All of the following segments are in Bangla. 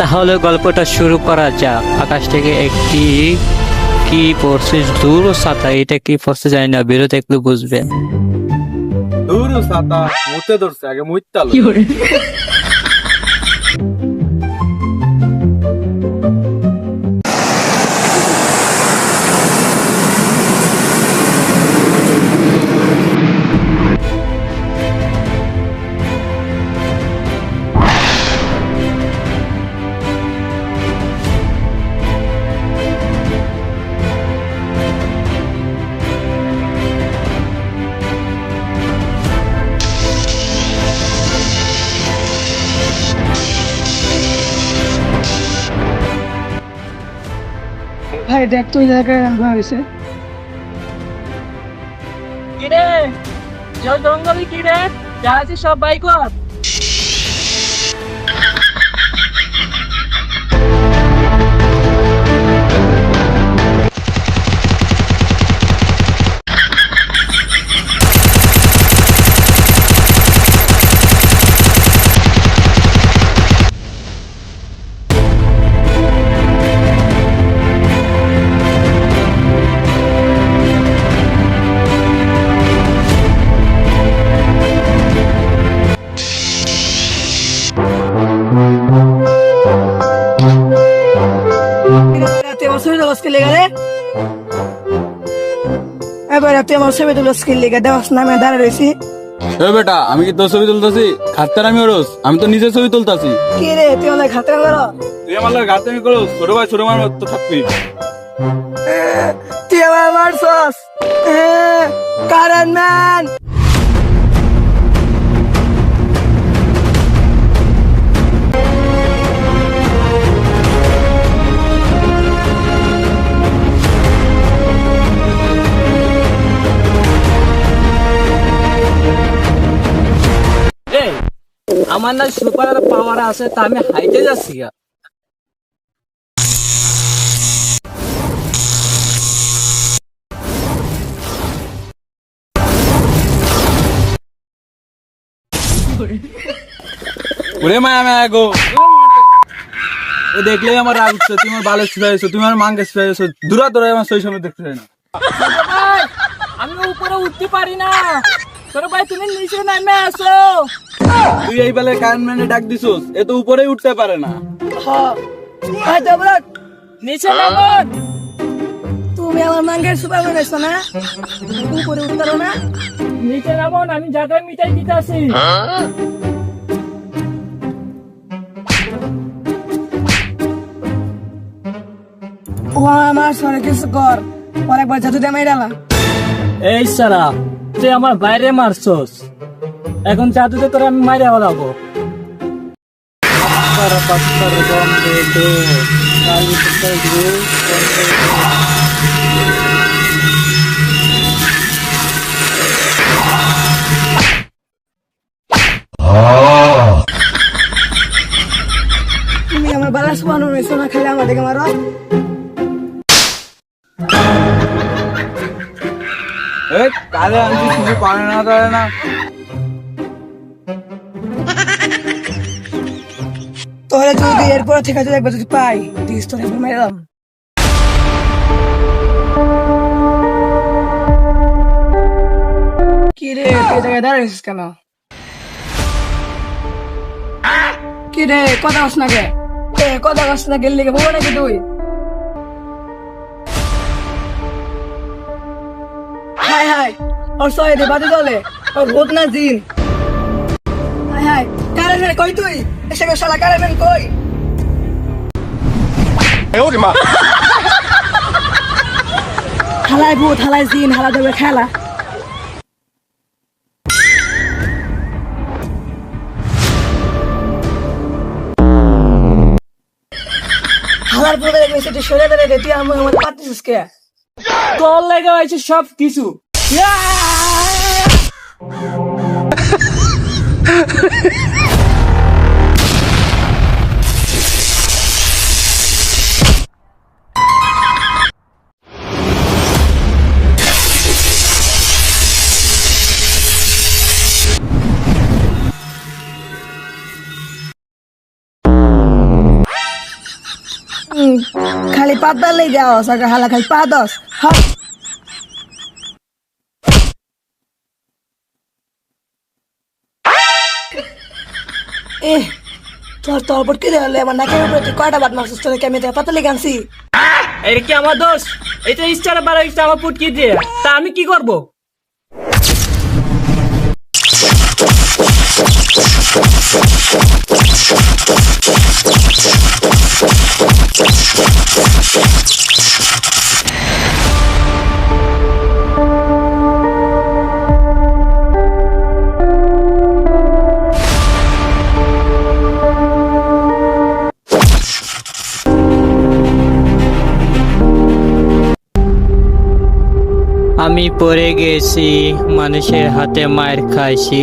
তাহলে গল্পটা শুরু করা যাক। আকাশ থেকে একটি কি পড়ছে দূর সাতা এটা কি পড়ছে জানি না বেরোতে একটু বুঝবেন দূর সাতা মুতে ধরছে আগে মুইতাল ভাই দেখ তুই জায়গায় রাখা হয়েছে। কিরে? জল জঙ্গলে কিরে? যা আছে সব বাই আমার ছবি তুলো স্কিল লেগে? দেওয়াস নামে দাঁড়িয়ে রয়েছি। এ বেটা আমি কি তোর ছবি তুলতাছি? খাতার আমি ওরস আমি তো নিজের ছবি তুলতাছি। কি রে তুই আমাদের খাতার করো? তুই আমার লাগে ঘাটতে আমি করো ছোট ভাই ছোট মার মতো থাকবি। তুই আমার মারছস। কারণ ম্যান। আমার না সুপার পাওয়ার আছে তা আমি হাইটে যাচ্ছি গা। ওরে মায়া মায়া গো এ দেখলেই আমার রাগ উঠছে তুমি আমার বালে ছুড়াইছো তুমি আমার মাঙ্গে ছুড়াইছো দূরা দূরা আমার সেই সময় দেখতে চাই না ছোট ভাই আমি উপরে উঠতে পারি না ভাই তুমি নিচে নামে আসো। তুই এই বেলায় কারেন্ট ম্যানে ডাক দিছোস এ তো উপরেই উঠতে পারে না। হ্যাঁ জবরত নিচে নামো। তুমি আমার মাঙ্গের সুপার বানাইছো না? উপরে উঠতে না? নিচে নামো আমি জায়গায় মিটাই দিতেছি। ও আমার সরে কিছু কর পর একবার জাদু দিয়ে মাইরালাম এই সারা তুই আমার বাইরে মারছস। এখন জাদুতে তোরা আমি মাইরে বলাবো আমার বালা সুপার বানাইছো না, খালি আমার কালে আনছি কিছু পারে না না। যদি এরপর থেকে যদি একবার যদি পাই দিস মাইরালাম কি তুই জায়গায় দাঁড়িয়েছিস কেন? কি রে, কথা কস না কে? কথা কস না গেলি নাকি তুই? হাই ওর সয়ে দে বাদে দলে ওর ভূত না জিন। হাই হাই কারেন্ট কই তুই? এসে গো শালা কারেন্ট কই? হালাই ভূত হালাই জিন হালা দেবে খেলা। হালার ভূতের মেসেজটি সরে দেবে তুই আমার আমার কে? তোর লেগে হয়েছে সব কিছু Mm. Calipatos ligados, agarra la calipatos. এ, তোর তোর কি হলে? আমার নাকের উপরে কয়টা বাদ মারছিস? তোর আমি তোর পাতা লেগে আনছি এটা কি আমার দোষ? এটা স্টারে বাড়া গেছে আমার পুটকি দিয়ে। তা আমি কি করব? আমি পড়ে গেছি মানুষের হাতে মায়ের খাইছি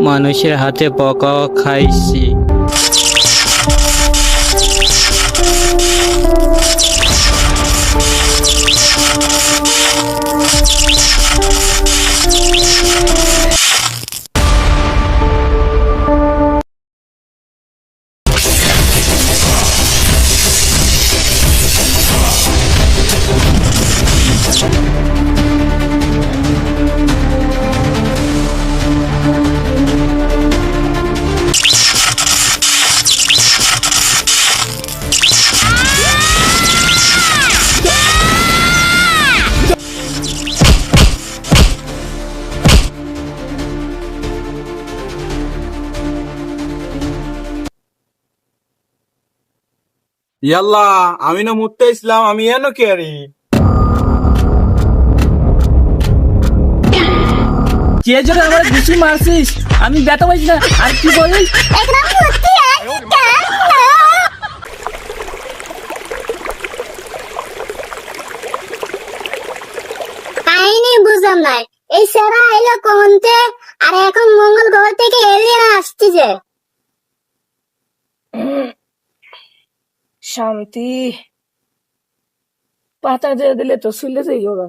মানুষের হাতে বকাও খাইছি। ইয়াল্লা আমি না মুততে ইসলাম আমি এনো কে আরি? কে জন্য আমার ঘুষি মারছিস? আমি ব্যথা পাইছি না। আর কি বলিস? কাহিনী বুঝলাম না। এই সেরা এলো কোনতে? আর এখন মঙ্গল গ্রহ থেকে এলিয়েন আসতেছে শান্তি। পাতা দিয়ে দিলে তো শুলে যাই ওরা।